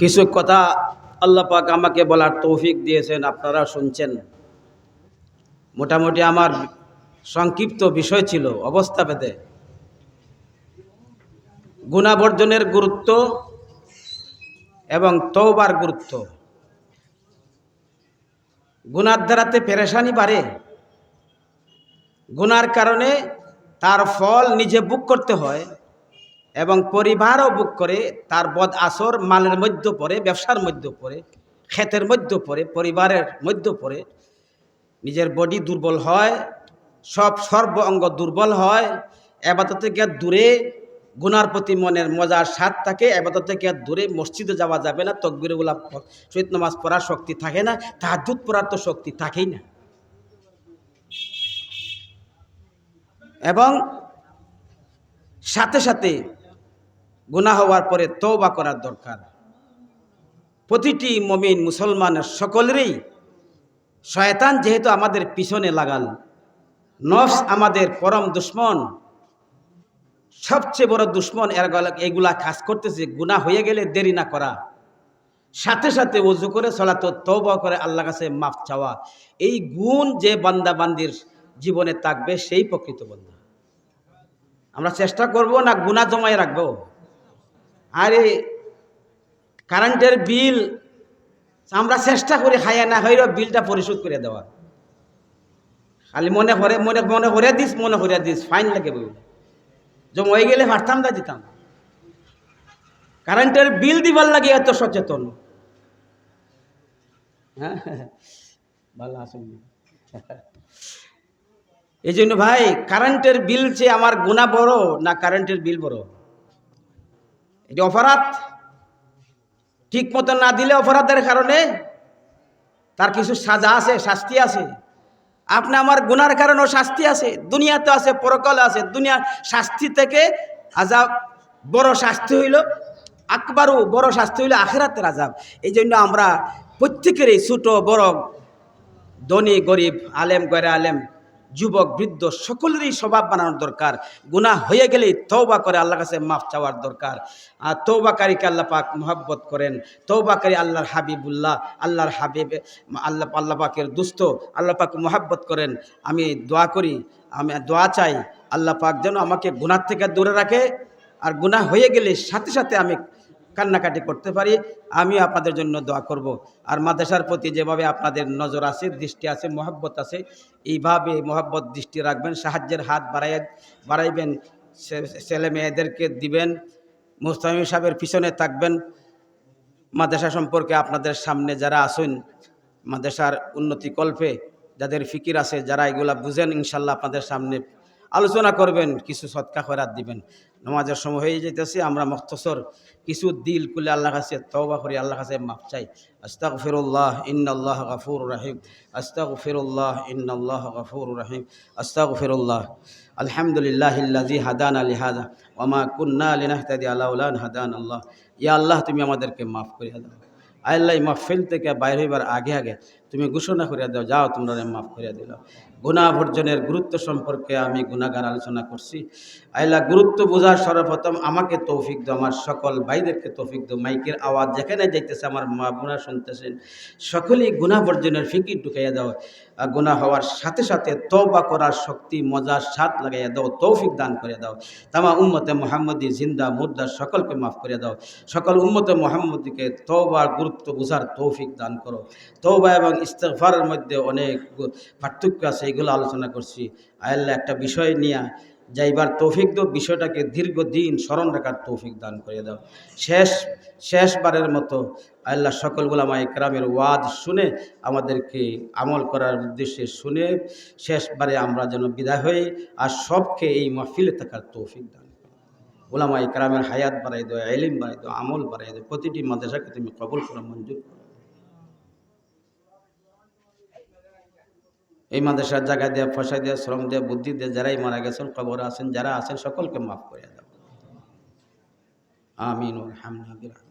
কিছু কথা আল্লাহ পাক আমাকে বলার তৌফিক দিয়েছেন, আপনারা শুনছেন। মোটামুটি আমার সংক্ষিপ্ত বিষয় ছিল অবস্থা ভেদে। গুণাবর্জনের গুরুত্ব এবং তৌবার গুরুত্ব। গুণার দ্বারাতে পেরেশানি বাড়ে। গুনার কারণে তার ফল নিজে বুক করতে হয়। এবং পরিবারও বুক করে, তার বদ আসর মালের মধ্যে পড়ে ব্যবসার মধ্যে পড়ে ক্ষেতের মধ্যে পড়ে পরিবারের মধ্যে পড়ে নিজের বডি দুর্বল হয়, সব সর্ব অঙ্গ দুর্বল হয়, এবাদত থেকে দূরে, গুনার প্রতি মনের মজার স্বাদ থাকে, এবাদত থেকে দূরে, মসজিদে যাওয়া যাবে না তকবির তকবিরগুলা শহীদ নামাজ পড়ার শক্তি থাকে না তাহার তাহাজুদ পড়ার তো শক্তি থাকেই না। এবং সাথে সাথে গুনাহ হওয়ার পরে তওবা করার দরকার। প্রতিটি মমিন, মুসলমানের সকলেরই শয়তান যেহেতু আমাদের পিছনে লাগাল, নফস আমাদের পরম দুশ্মন, সবচেয়ে বড় দুশ্মন এগুলা কাজ করতেছে, গুনাহ হয়ে গেলে দেরি না করা। সাথে সাথে উজু করে সলাত তৌবা করে আল্লাহ কাছে মাফ চাওয়া। এই গুণ যে বান্দা বান্দির জীবনে থাকবে, সেই প্রকৃত বন্ধা। আমরা চেষ্টা করব না গুণা জমায় রাখব। আরে, কারেন্টের বিল আমরা চেষ্টা করি হায়া না হইলেও বিলটা পরিশোধ করে দেওয়া খালি মনে করে, মনে মনে করে দিস, মনে করে দিস, ফাইন লাগে বই জমা হয়ে গেলে পারতাম না দিতাম। কারেন্টের বিল দিবার লাগে এত সচেতন। হ্যাঁ ভালো আসুন এই জন্য ভাই, কারেন্টের বিল চেয়ে আমার গুণা বড় না কারেন্টের বিল বড়? এটি অপরাধ। ঠিক মতো না দিলে অপরাধের কারণে তার কিছু সাজা আছে, শাস্তি আছে। আপনি আমার গুনার কারণেও শাস্তি আছে, দুনিয়াতে আছে, পরকালে আছে দুনিয়ার শাস্তি থেকে আজাব, বড় শাস্তি হইল আকবারও বড় শাস্তি হইল আখেরাতের আজাব। এই জন্য আমরা প্রত্যেকেরই ছোট, বড়, ধনী, গরিব, আলেম গরে আলেম যুবক, বৃদ্ধ সকলেরই স্বভাব বানানোর দরকার। গুনাহ হয়ে গেলেই তৌবা করে, আল্লাহর কাছে মাফ চাওয়ার দরকার। আর তৌবাকারীকে আল্লাহ পাক মোহাব্বত করেন। তৌবাকারী আল্লাহর হাবিবুল্লাহ, আল্লাহর হাবিব, আল্লাহ আল্লাহ পাকের দুস্থ আল্লাহ পাক মোহাব্বত করেন। আমি দোয়া করি, আমি দোয়া চাই, আল্লাহ পাক যেন আমাকে গুনার থেকে দূরে রাখে। আর গুনাহ হয়ে গেলে সাথে সাথে আমি কান্নাকাটি করতে পারি আমি আপনাদের জন্য দোয়া করব। আর মাদ্রাসার প্রতি যেভাবে আপনাদের নজর আছে, দৃষ্টি আছে, মহাব্বত আছে, এইভাবে মহাব্বত দৃষ্টি রাখবেন, সাহায্যের হাত বাড়াই, বাড়াইবেন ছেলে মেয়েদেরকে দিবেন, মুস্তামিম সাহেবের পিছনে থাকবেন মাদ্রাসা সম্পর্কে আপনাদের সামনে যারা আসুন মাদ্রাসার উন্নতি কল্পে যাদের ফিকির আছে, যারা এগুলা বুঝেন, ইনশাল্লাহ আপনাদের সামনে আলোচনা করবেন, কিছু সৎকা খরাত দিবেন। নমাজের সময় হয়ে যেতেছে আমরা মখতসর কিছু দিল কুলে আল্লাহ কাছে তওবা করি আল্লাহ কাছে মাফ চাই। আস্তাক ফিরুল্লাহ ইন্নআল্লাহ গফুর রাহিম। আস্তাক ফিরুল্লাহ ইন্নআল্লাহ গফুর রাহিম। আস্তাক ফিরুল্লাহ আলহামদুলিল্লাহ ইল্লাজি হাদান আলী হাদা ওমা কুন্না লিনাহতাদি আলাউলান হাদান আল্লাহ ইয়া আল্লাহ, তুমি আমাদেরকে মাফ করিয়া দাও। আল্লাহ মাহফিল থেকে বাইর হইবার আগে আগে তুমি ঘোষণা করিয়া দাও, যাও তোমরা মাফ করিয়া দিল গুণা ভর্জনের গুরুত্ব সম্পর্কে আমি গুণাগার আলোচনা করছি। আইলা গুরুত্ব বোঝার সর্বপ্রথম আমাকে তৌফিক দো আমার সকল ভাইদেরকে তৌফিক দো মাইকের আওয়াজ যেখানে যাইতেছে আমার মা বোনা শুনতেছেন, সকলেই গুণা ভর্জনের ফিকির ঢুকাইয়া দাও গুণা হওয়ার সাথে সাথে তৌবা করার শক্তি, মজার স্বাদ লাগাইয়া দাও, তৌফিক দান করে দাও। তামা উম্মতে মোহাম্মদী, জিন্দা মুদ্রা সকলকে মাফ করে দাও। সকল উম্মতে মোহাম্মদীকে তৌবার গুরুত্ব বোঝার তৌফিক দান করো। তৌবা এবং ইস্তেফারের মধ্যে অনেক পার্থক্য আছে, এগুলো আলোচনা করছি। আয়াল্লাহ একটা বিষয় নিয়ে যাইবার তৌফিক দো বিষয়টাকে দীর্ঘদিন স্মরণ রাখার তৌফিক দান করে দাও। শেষ, শেষবারের মতো আল্লাহ, সকল গুলামা ইকরামের ওয়াজ শুনে আমাদেরকে আমল করার উদ্দেশ্যে শুনে শেষবারে আমরা যেন বিদায় হই আর সবকে এই মাহফিলে থাকার তৌফিক দান ওলামা ইকরামের হায়াত বাড়াই দাও এলিম বাড়াই দাও, আমল বাড়াই দাও, প্রতিটি মাদ্রাসাকে তুমি কবল করা, মঞ্জুর করো। এই মাদ্রাসার জায়গা দিয়ে ফসা দিয়ে, শ্রম দিয়ে, বুদ্ধি দেওয়া যারাই মারা গেছেন, কবর আছেন, যারা আছেন, সকলকে মাফ করে দাও। আমিন আলহামদুলিল্লাহ